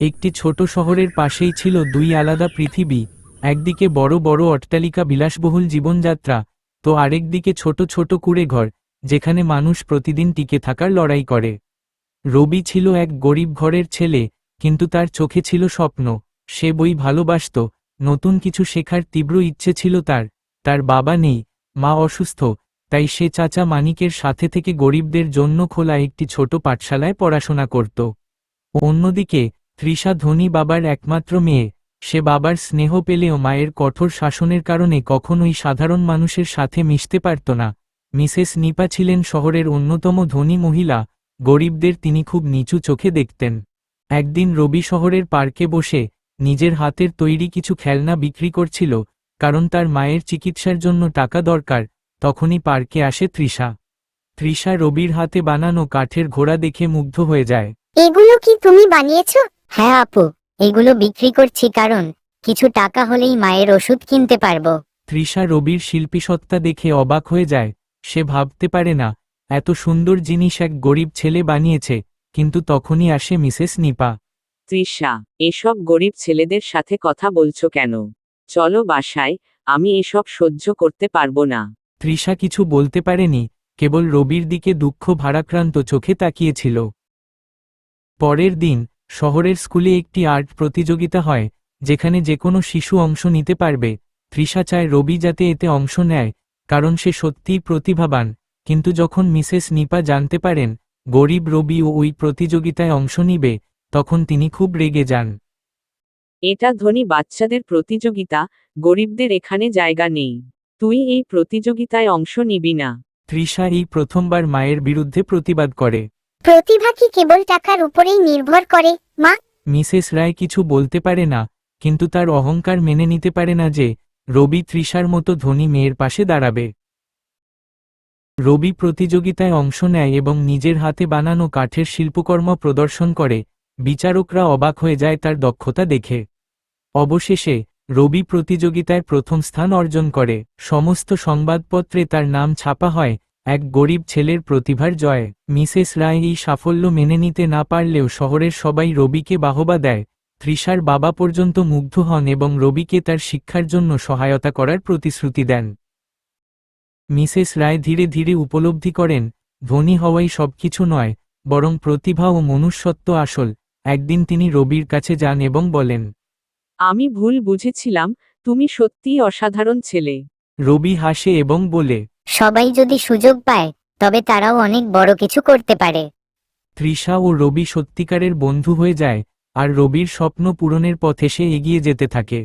একটি ছোট শহরের পাশেই ছিল দুই আলাদা পৃথিবী, একদিকে বড় বড় অট্টালিকা বিলাসবহুল জীবনযাত্রা, তো আরেকদিকে ছোট ছোট কুড়েঘর, যেখানে মানুষ প্রতিদিন টিকে থাকার লড়াই করে। রবি ছিল এক গরিব ঘরের ছেলে, কিন্তু তার চোখে ছিল স্বপ্ন, সে বই ভালোবাসত, নতুন কিছু শেখার তীব্র ইচ্ছে ছিল তার তার বাবা নেই, মা অসুস্থ, তাই সে চাচা মানিকের সাথে থেকে গরিবদের জন্য খোলা একটি ছোট পাঠশালায় পড়াশোনা করত। অন্যদিকে তৃষা ধনী বাবার একমাত্র মেয়ে, সে বাবার স্নেহ পেলেও মায়ের কঠোর শাসনের কারণে কখনোই সাধারণ মানুষের সাথে মিশতে পারত না। মিসেস নিপা ছিলেন শহরের অন্যতম ধনী মহিলা, গরিবদের তিনি খুব নিচু চোখে দেখতেন। একদিন রবি শহরের পার্কে বসে নিজের হাতের তৈরি কিছু খেলনা বিক্রি করছিল, কারণ তার মায়ের চিকিৎসার জন্য টাকা দরকার, তখনই পার্কে আসে তৃষা। তৃষা রবির হাতে বানানো কাঠের ঘোড়া দেখে মুগ্ধ হয়ে যায়। এগুলো কি তুমি বানিয়েছো? হ্যাঁ আপু এগুলো বিক্রি করছি কারণ কিছু টাকা হলেই মায়ের ওষুধ কিনতে পারব। তৃষা রবির শিল্পীসত্তা দেখে অবাক হয়ে যায়। সে ভাবতে পারে না এত সুন্দর জিনিস এক গরিব ছেলে বানিয়েছে কিন্তু তখনই আসে মিসেস নিপা। তৃষা এসব গরিব ছেলেদের সাথে কথা বলছো কেন? চলো বাসায় আমি এসব সহ্য করতে পারব না। তৃষা কিছু বলতে পারেনি কেবল রবির দিকে দুঃখ ভারাক্রান্ত চোখে তাকিয়েছিল। পরের দিন শহরের স্কুলে একটি আর্ট প্রতিযোগিতা হয় যেখানে যে কোনো শিশু অংশ নিতে পারবে। তৃষা চায় রবি যাতে এতে অংশ নেয় কারণ সে সত্যিই প্রতিভাবান। কিন্তু যখন মিসেস নিপা জানতে পারেন গরিব রবি ও ওই প্রতিযোগিতায় অংশ নিবে তখন তিনি খুব রেগে যান। এটা ধনী বাচ্চাদের প্রতিযোগিতা গরিবদের এখানে জায়গা নেই। তুই এই প্রতিযোগিতায় অংশ নিবি না। তৃষা এই প্রথমবার মায়ের বিরুদ্ধে প্রতিবাদ করে। প্রতিভা কি কেবল টাকার উপরেই নির্ভর করে, মা? মিসেস রায় কিছু বলতে পারে না, কিন্তু তার অহংকার মেনে নিতে পারে না যে, রবি তৃষার মতো ধনী মেয়ের পাশে দাঁড়াবে। রবি প্রতিযোগিতায় অংশ নেয় এবং নিজের হাতে বানানো কাঠের শিল্পকর্ম প্রদর্শন করে, বিচারকরা অবাক হয়ে যায় তার দক্ষতা দেখে। অবশেষে, রবি প্রতিযোগিতায় প্রথম স্থান অর্জন করে, সমস্ত সংবাদপত্রে তার নাম ছাপা হয় এক গরিব ছেলের প্রতিভার জয়। মিসেস রায় এই সাফল্য মেনে নিতে না পারলেও শহরের সবাই রবিকে বাহবা দেয়। তৃষার বাবা পর্যন্ত মুগ্ধ হন এবং রবিকে তার শিক্ষার জন্য সহায়তা করার প্রতিশ্রুতি দেন। মিসেস রায় ধীরে ধীরে উপলব্ধি করেন ধনী হওয়াই সবকিছু নয় বরং প্রতিভা ও মনুষ্যত্ব আসল। একদিন তিনি রবির কাছে যান এবং বলেন আমি ভুল বুঝেছিলাম তুমি সত্যিই অসাধারণ ছেলে। রবি হাসে এবং বলে সবাই যদি সুযোগ পায়, তবে তারাও অনেক বড় কিছু করতে পারে। তৃষা ও রবি সত্যিকারের বন্ধু হয়ে যায়, আর রবির স্বপ্ন পূরণের পথে সে এগিয়ে যেতে থাকে।